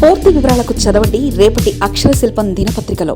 పూర్తి వివరాలకు చదవండి రేపటి అక్షర శిల్పం దినపత్రికలో.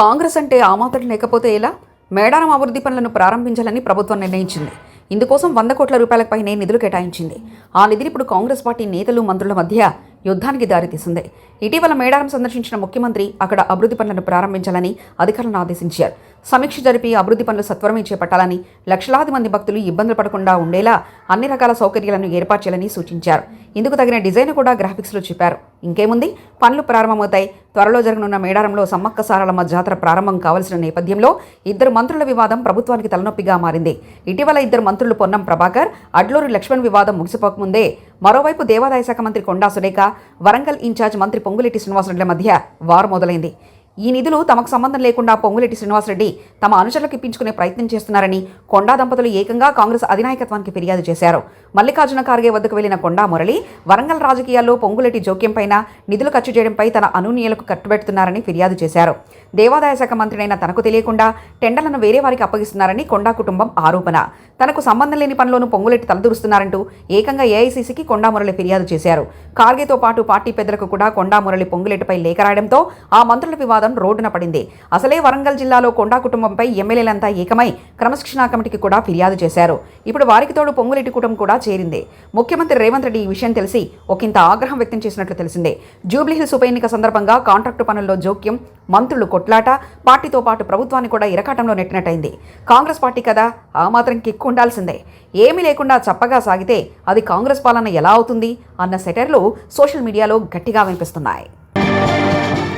కాంగ్రెస్ అంటే ఆ లేకపోతే ఎలా? మేడారం అభివృద్ధి పనులను ప్రారంభించాలని ప్రభుత్వం నిర్ణయించింది. ఇందుకోసం వంద కోట్ల రూపాయలకు పైనే నిధులు కేటాయించింది. ఆ నిధులు ఇప్పుడు కాంగ్రెస్ పార్టీ నేతలు మంత్రుల మధ్య యుద్ధానికి దారితీసింది. ఇటీవల మేడారం సందర్శించిన ముఖ్యమంత్రి అక్కడ అభివృద్ధి పనులను ప్రారంభించాలని అధికారులను ఆదేశించారు. సమీక్ష జరిపి అభివృద్ధి పనులు సత్వరమే చేపట్టాలని లక్షలాది మంది భక్తులు ఇబ్బందులు పడకుండా ఉండేలా అన్ని రకాల సౌకర్యాలను ఏర్పాటు చేయాలని సూచించారు. ఇందుకు తగిన డిజైన్ కూడా గ్రాఫిక్స్లో చెప్పారు. ఇంకేముంది? పనులు ప్రారంభమవుతాయి. త్వరలో జరగనున్న మేడారంలో సమ్మక్క సారలమ్మ జాతర ప్రారంభం కావాల్సిన నేపథ్యంలో ఇద్దరు మంత్రుల వివాదం ప్రభుత్వానికి తలనొప్పిగా మారింది. ఇటీవల ఇద్దరు మంత్రులు పొన్నం ప్రభాకర్ అడ్లూరి లక్ష్మణ్ వివాదం ముగిసిపోకముందే మరోవైపు దేవాదాయ శాఖ మంత్రి కొండా సురేఖ వరంగల్ ఇన్ఛార్జ్ మంత్రి పొంగులేటి శ్రీనివాసరెడ్ల మధ్య వారు మొదలైంది. ఈ నిధులు తమకు సంబంధం లేకుండా పొంగులేటి శ్రీనివాసరెడ్డి తమ అనుచరులకు ఇప్పించుకునే ప్రయత్నం చేస్తున్నారని కొండా దంపతులు ఏకంగా కాంగ్రెస్ అధినాయకత్వానికి ఫిర్యాదు చేశారు. మల్లికార్జున ఖార్గే వద్దకు వెళ్ళిన కొండా మురళి వరంగల్ రాజకీయాల్లో పొంగులేటి జోక్యంపైన నిధులు ఖర్చు చేయడంపై తన అనూన్యలకు కట్టుబెడుతున్నారని ఫిర్యాదు చేశారు. దేవాదాయ శాఖ మంత్రినైన తనకు తెలియకుండా టెండర్లను వేరే వారికి అప్పగిస్తున్నారని కొండా కుటుంబం ఆరోపణ. తనకు సంబంధం లేని పనిలోనూ పొంగులెట్టి తలదూరుస్తున్నారంటూ ఏకంగా ఏఐసీసీకి కొండా మురళి ఫిర్యాదు చేశారు. ఖార్గేతో పాటు పార్టీ పెద్దలకు కూడా కొండా మురళి పొంగులేటిపై లేఖ రాయడంతో ఆ మంత్రుల వివాదం రోడ్డున పడింది. అసలే వరంగల్ జిల్లాలో కొండా కుటుంబంపై ఎమ్మెల్యేలంతా ఏకమై క్రమశిక్షణా కమిటీకి కూడా ఫిర్యాదు చేశారు. ఇప్పుడు వారికి తోడు పొంగులేటి కుటుంబం కూడా చేరింది. ముఖ్యమంత్రి రేవంత్ రెడ్డి ఈ విషయం తెలిసి ఒకంత ఆగ్రహం వ్యక్తం చేసినట్లు తెలిసిందే. జూబ్లీహిల్స్ ఉప ఎన్నిక సందర్భంగా కాంట్రాక్టు పనుల్లో జోక్యం మంత్రులు కొట్లాట పార్టీతో పాటు ప్రభుత్వాన్ని కూడా ఇరకాటంలో నెట్టినట్టయింది. కాంగ్రెస్ పార్టీ కదా ఆ మాత్రం కిక్కు ఉండాల్సిందే. ఏమీ లేకుండా చప్పగా సాగితే అది కాంగ్రెస్ పాలన ఎలా అవుతుంది అన్న సెటర్లు సోషల్ మీడియాలో గట్టిగా వినిపిస్తున్నాయి.